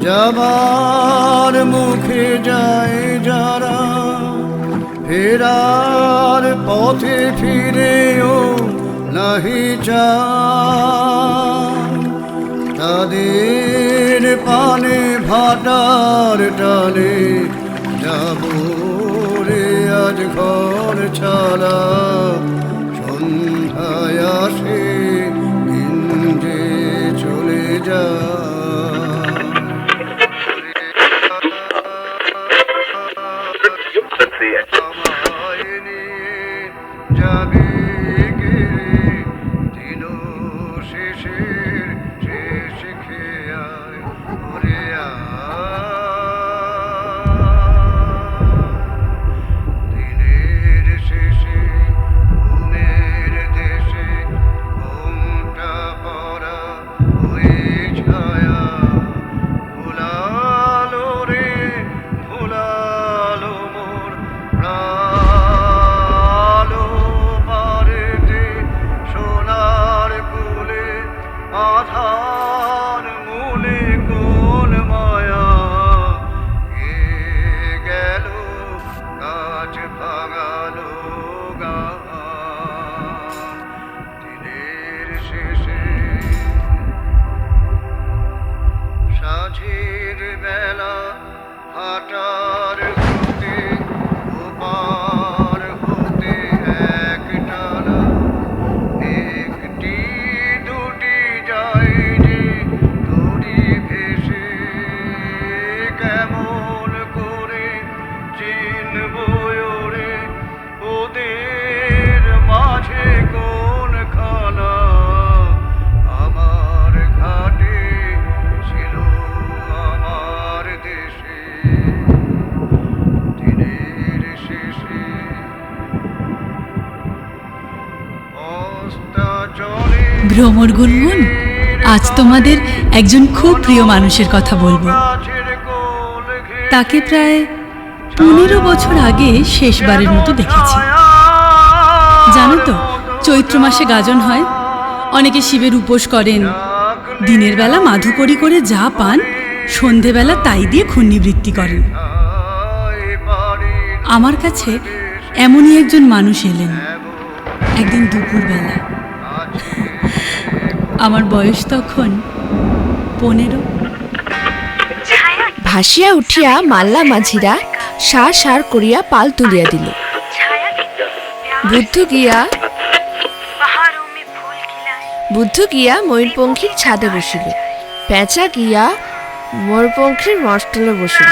যাবার মুখে যায় যারা, ফেরার পথে ফিরেও নাহি চায় তাদের পানে ভাটার টানে যাব রে আজ ঘর ছাড়া। ভ্রমর গুনগুন, আজ তোমাদের একজন খুব প্রিয় মানুষের কথা বলব। তাকে প্রায় পনেরো বছর আগে শেষবারের মতো দেখেছি। জানো তো, চৈত্র মাসে গাজন হয়। অনেকে শিবের উপোস করেন। দিনের বেলা মাধুকরি করে যা পান, সন্ধেবেলা তাই দিয়ে ক্ষুণ্ণিবৃত্তি করেন। আমার কাছে এমনই একজন মানুষ এলেন। একদিন দুপুরবেলা। আমার বয়স তখন পনেরো। ভাসিয়া উঠিয়া মাল্লা মাঝিরা সার সার করিয়া পাল তুলিয়া দিল। বুদ্ধ গিয়া বুদ্ধ গিয়া ময়ূরপঙ্খীর ছাদে বসিল। পেঁচা গিয়া ময়ূরপঙ্খীর মস্তলে বসিল।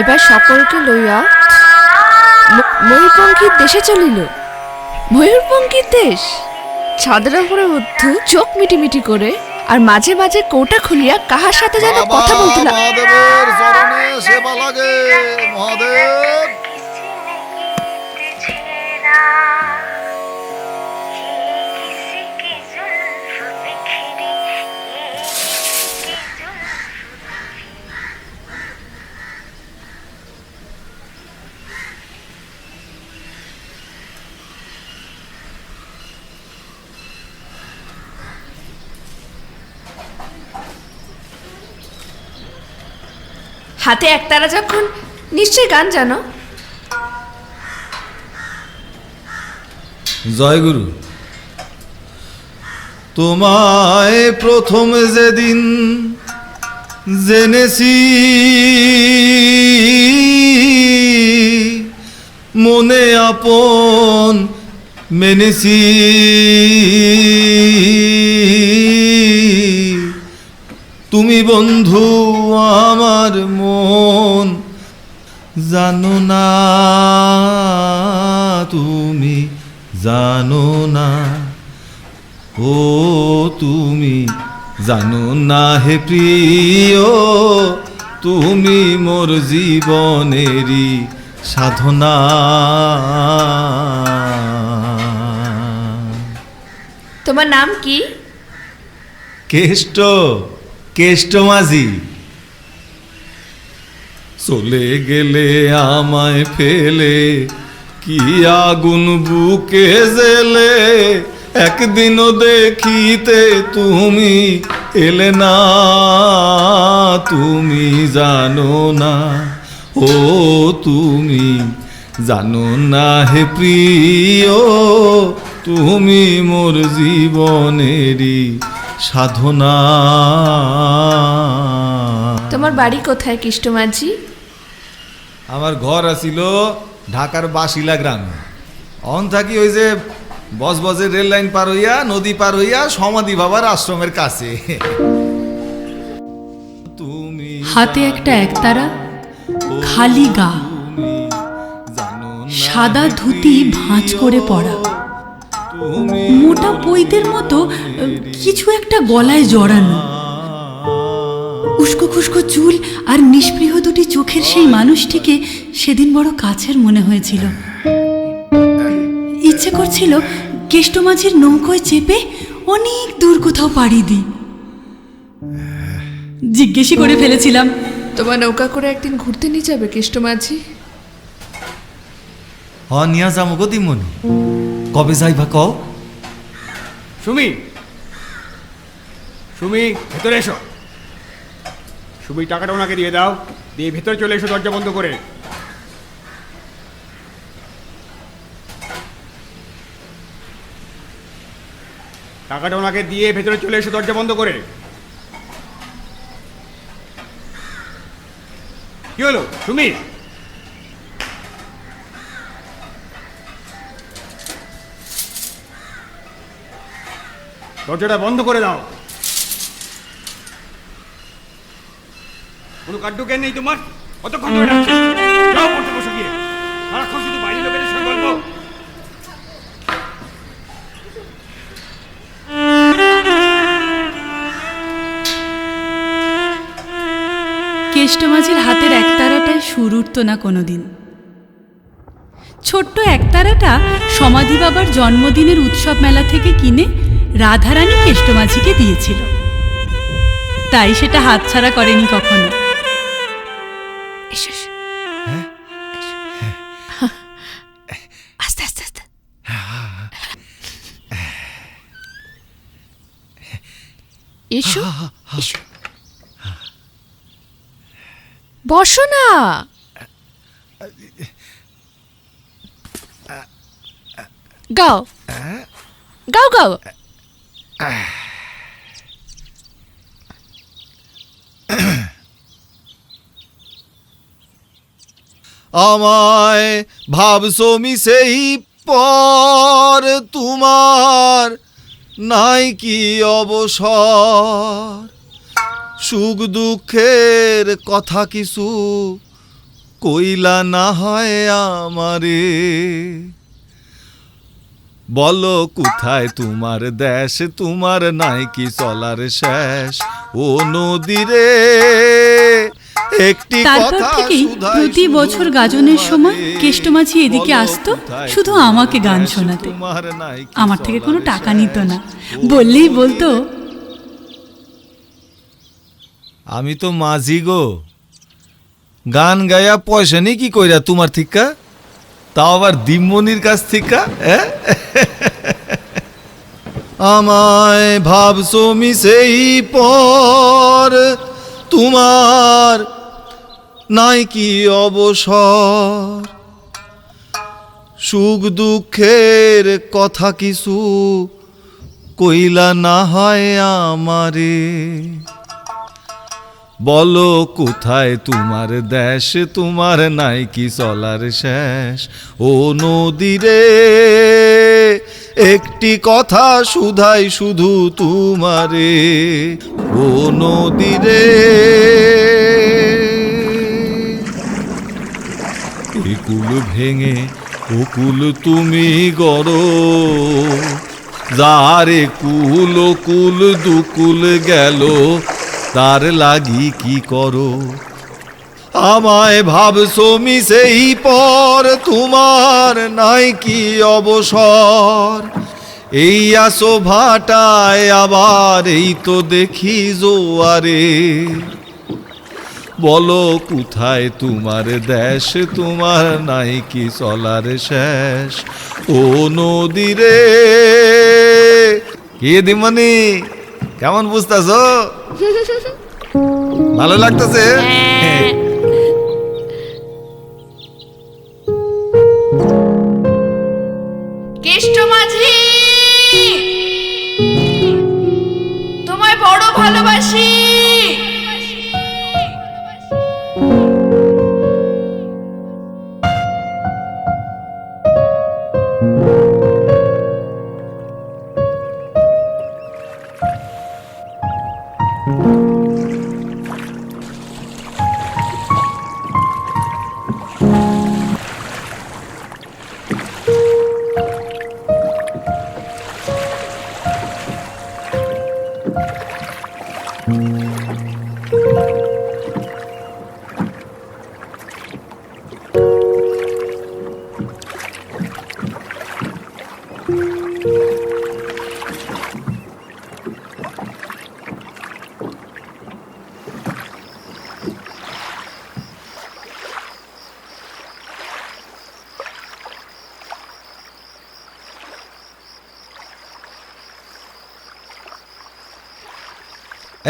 এবার সকলকে লইয়া ময়ূরপঙ্খীর দেশে চলিল। ময়ূরপঙ্খীর দেশ? ছাদের উপরে বুদ্ধ চোখ মিটিমিটি করে আর মাঝে মাঝে কৌটা খুলিয়া কাহার সাথে যেন কথা বলতে লাগ- মহাদেবের চরণে সেবা লাগে। মহাদেব! হাতে একতারা যখন নিশ্চয় গান জানো। জয় গুরু। তোমায় প্রথম যেদিন জেনেছি, মনে আপন মেনেছি। তুমি বন্ধু আমার মন। জানো না তুমি জানো না। ও তুমি জানো না হে প্রিয় তুমি মোর জীবনেরই সাধনা। তোমার নাম কি? কেষ্ট কেষ্ট মাঝি। চলে গেলে আমায় ফেলে, কি আগুন বুকে জেলে? একদিনও দেখিতে তুমি এলে না, তুমি জানো না। ও তুমি জানো না হে প্রিয়, তুমি মোর জীবনেরই সাধনা। তোমার বাড়ি কোথায় কৃষ্ণমাঝি? আমার ঘর আছিল ঢাকার বাসিলা গ্রামে। অন থাকি ওই যে বজবজের রেল লাইন পার হইয়া নদী পার হইয়া সমাধি বাবার আশ্রমের কাছে। তুমি হাতে একটা একতারা খালি গা। জানো সাদা ধুতি ভাঁজ করে তুমি মোটা পৈদের মতো কিছু একটা গলায় জড়ানো। উস্কো খুস্কো চুল আর নিষ্পৃহ দুটি চোখের সেই মানুষটিকে সেদিন বড় কাছের মনে হয়েছিল। ইচ্ছে করছিল কেষ্টমাঝির নৌকোয় চেপে অনেক দূর কোথাও পাড়ি দিই। জিজ্ঞেসই করে ফেলেছিলাম। তোমার নৌকা করে একদিন ঘুরতে নিয়ে যাবে কৃষ্ণমাঝি হ নিয়া যাব গো দিমনি। কবে যাইবা কও? সুমি সুমি ভেতরে এসো। সুমি টাকাটা ওনাকে দিয়ে দাও। দিয়ে ভেতরে চলে এসো দরজা বন্ধ করে। টাকাটা ওনাকে দিয়ে ভেতরে চলে এসো দরজা বন্ধ করে। কি হলো, সুমি? দরজাটা বন্ধ করে দাও। কোনো কার্যজ্ঞান নেই তোমার? কতক্ষণ ধরে ডাকছি যাও পড়তে বসে গিয়ে। সারাক্ষণ শুধু বাইরে লোকেদের সঙ্গে কেষ্টমাঝির হাতের একতারাটায় সুর উঠত না কোনোদিন। ছোট্ট একতারাটা সমাধি বাবার জন্মদিনের উৎসব মেলা থেকে কিনে রাধারানী কেষ্টমাঝিকে দিয়েছিল। তাই সেটা হাতছাড়া করেনি কখনো। আস্তে আস্তে আস্তে। এসো এসো। বসো না। গাও। গাও গাও। আমায় ভাবছ মিশেই পর তোমার নাই কি অবসর? সুখ দুঃখের কথা কিছু কইলা না হয় আমারে। বলো কোথায় তোমার দেশ, তোমার নাই কি চলার শেষ? ও নদীরে একটি তারপর থেকেই প্রতি বছর গাজনের সময় কেষ্টমাঝি এদিকে আসতো শুধু আমাকে গান শোনাতে। আমার থেকে কোনো টাকা নিত না। বললেই বলতো আমি তো মাঝি গো। গান গায়া পয়সা নেই কি কইরা তোমার থিকা তাও আবার দিমনির কাছ থিকা আমায় ভাবছ মিশেই পর তোমার নাই কি অবসর? সুখ দুঃখের কথা কিছু কইলা না হয় আমারে। বলো কোথায় তোমার দেশ, তোমার নাই কি চলার শেষ? ও নদীরে একটি কথা শুধাই শুধু তোমারে, ও নদীরে। এই কুল ভেঙে, ও কুল তুমি গড়। যারে কুল কুল দুকুল গেল, তার লাগি কি করো? আমায় ভাবছ মিশেই পর, তোমার নাই কি অবসর? এই আসো ভাটায়, আবার এই তো দেখি জোয়ারে। বলো কোথায় তোমার দেশ, তোমার নাই কি চলার শেষ? ও নদীরে। কে দিমনি? কেমন বুঝতেছ? ভালো লাগতেছে?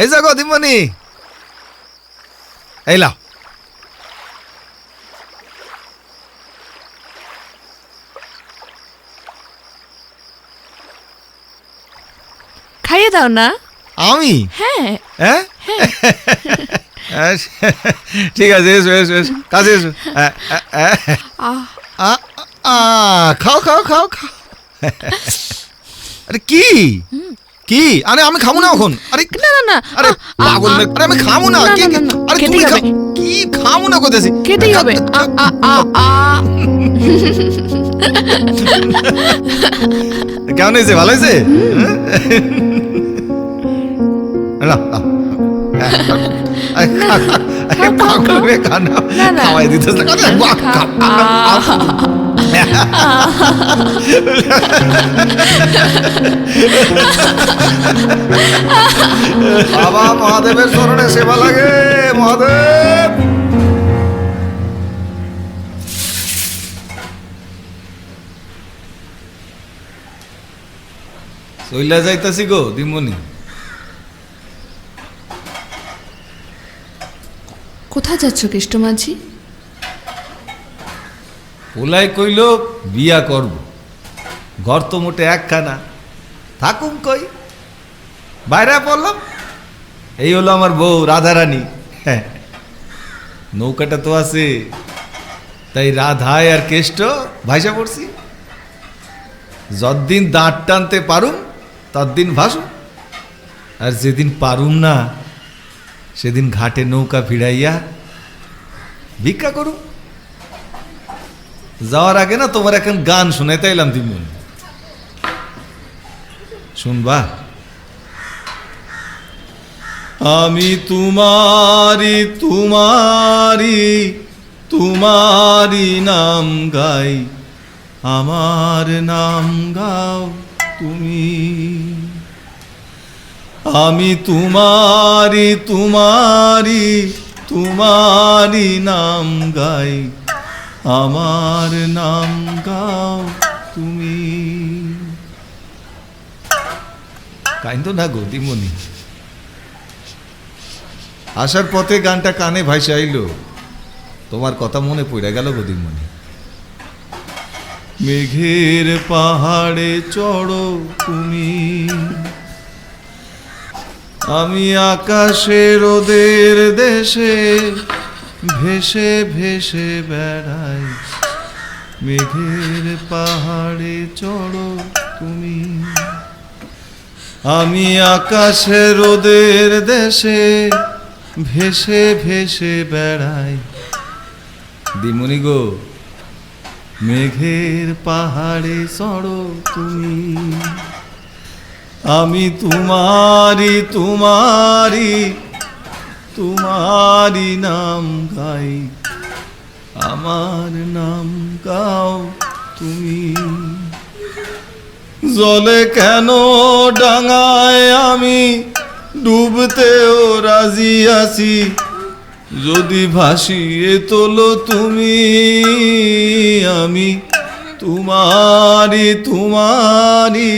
এই যাগো দিমনি এই লাও। খাইয়ে দাও না। আমি? হ্যাঁ। হ্যাঁ। ঠিক আছে এসো এসো এসো। কাছে এসো। খাও খাও খাও খাও। আরে কি? কি? আরে আমি খাব না এখন। আরে না না না আরে পাগল মেয়ে, আরে আমি খাব না না, কি না, না, না, আরে তুমি। খাও। কি খাব না কইতেছি খেতেই হবে আ, আ, আ, আ। কেমন হয়েছে ভালো হয়েছে হ্যাঁ? হ্যাঁ, আরে, পাগল মেয়ে, খা না। না, না। খাওয়াই দিতেছে না। বাবা মহাদেবের চরণে সেবা লাগে মহাদেব। চইলা যাইতাছি গো দিমনি। কোথায় যাচ্ছ কেষ্ট মাঝি ওলাই কইল, বিয়া করব। ঘর তো মোটে একখানা। থাকুম কই? বাইরে পড়লাম এই হলো আমার বউ রাধারানী। হ্যাঁ। নৌকাটা তো আছে। তাই রাধায় আর কেষ্ট ভাইসা পড়ছি। যতদিন দাঁত টানতে পারুম, ততদিন ভাসুম। আর যেদিন পারুম না, সেদিন ঘাটে নৌকা ভিড়াইয়া ভিক্ষা করুম। যাওয়ার আগে না তোমার এখন গান শোনাইতে তাইলাম দিমন। শুনবা? আমি তোমারি তোমারি তোমারি নাম গাই। আমার নাম গাও তুমি। আমি তোমারি তোমারি তোমারি নাম গাই। আমার নাম গাও তুমি। কাইন্দ না গো, দিমনি। আসার পথে গানটা কানে ভাইসে আইলো। তোমার কথা মনে পড়ে গেল গো, দিমনি। মেঘের পাহাড়ে চড়ো তুমি। আমি আকাশে রোদের দেশে ভেসে ভেসে বেড়াই। মেঘের পাহাড়ে চড়ো তুমি। আমি আকাশে রোদের দেশে ভেসে ভেসে বেড়াই। দিমনি গো, মেঘের পাহাড়ে চড়ো তুমি। আমি তোমারি তোমারি তোমারি নাম গাই, আমার নাম গাও তুমি। জলে কেন ডাঙায় আমি? ডুবতেও রাজি আছি, যদি ভাসিয়ে তোলো তুমি আমি। তোমারি তোমারি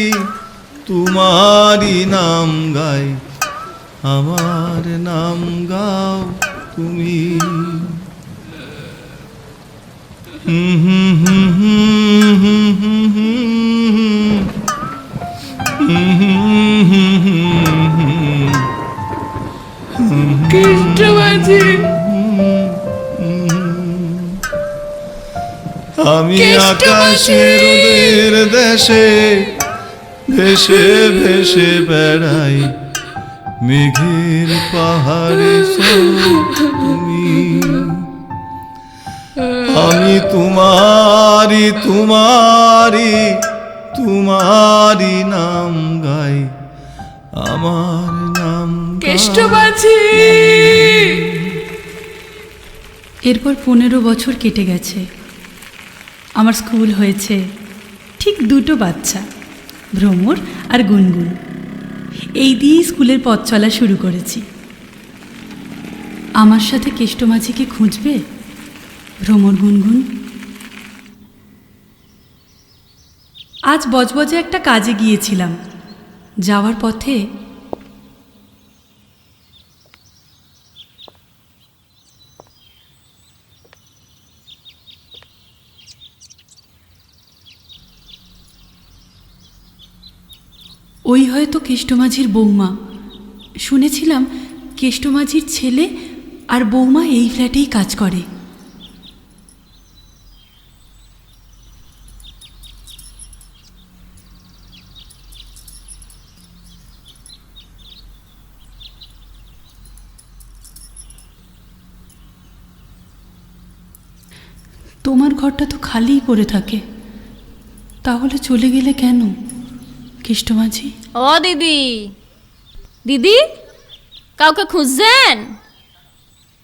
তোমারি নাম গাই। আমার নাম গাও তুমি হুম হুম হুম হুম হুম হুম হুম হুম হুম হুম আমি আকাশের দেশে ভেসে ভেসে বেড়াই মেঘের পাহাড়ে তুমি। আমি তোমারি তোমারি তোমারি নাম গাই। আমার নাম। কেষ্টবাজি এরপর পনেরো বছর কেটে গেছে। আমার স্কুল হয়েছে ঠিক দুটো বাচ্চা ভ্রমর আর গুনগুন। এই দিয়েই স্কুলের পথ চলা শুরু করেছি। আমার সাথে কেষ্টমাঝিকে খুঁজবে? ভ্রমর গুনগুন? আজ বজবজে একটা কাজে গিয়েছিলাম। যাওয়ার পথে ওই হয়তো কেষ্টমাঝির বৌমা। শুনেছিলাম কেষ্টমাঝির ছেলে আর বৌমা এই ফ্ল্যাটেই কাজ করে। তোমার ঘরটা তো খালিই পড়ে থাকে। তাহলে চলে গেলে কেন? কেষ্টমাঝি ও দিদি। দিদি কাউকে খুঁজছেন?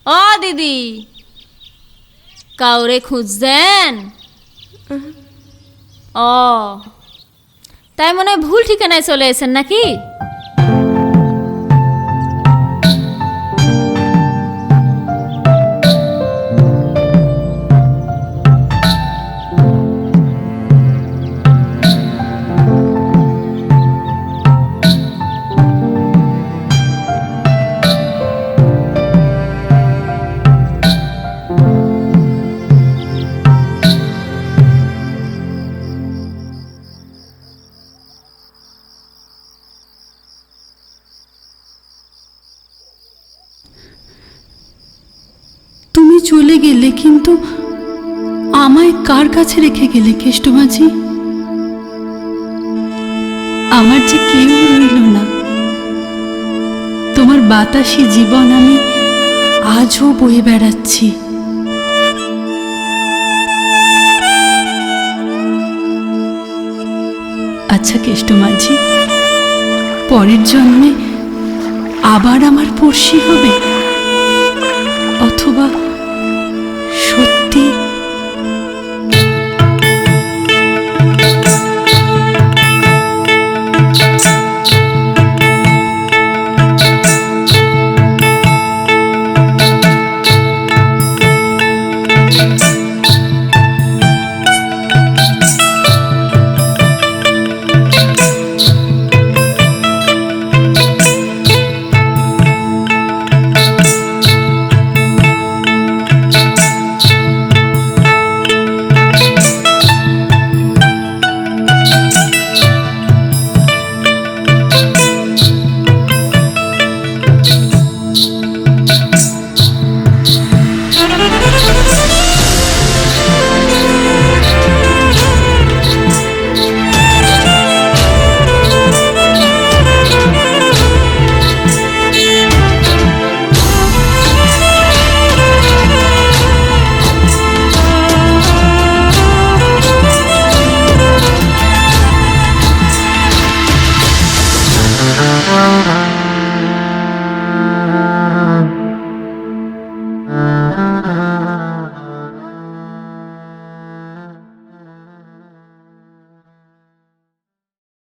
ও দিদি কাউরে খুঁজছেন? ও তাই মনে হয় ভুল ঠিকানায় চলে এসেন নাকি? কিন্তু আমায় কার কাছে রেখে গেলে কেষ্টমাঝি আমার যে কেউ রইল না। তোমার বাতাসি জীবন আমি আজও বয়ে বেড়াচ্ছি। আচ্ছা কেষ্টমাঝি পরের জন্মে আবার আমার পড়শি হবে? অথবা ti.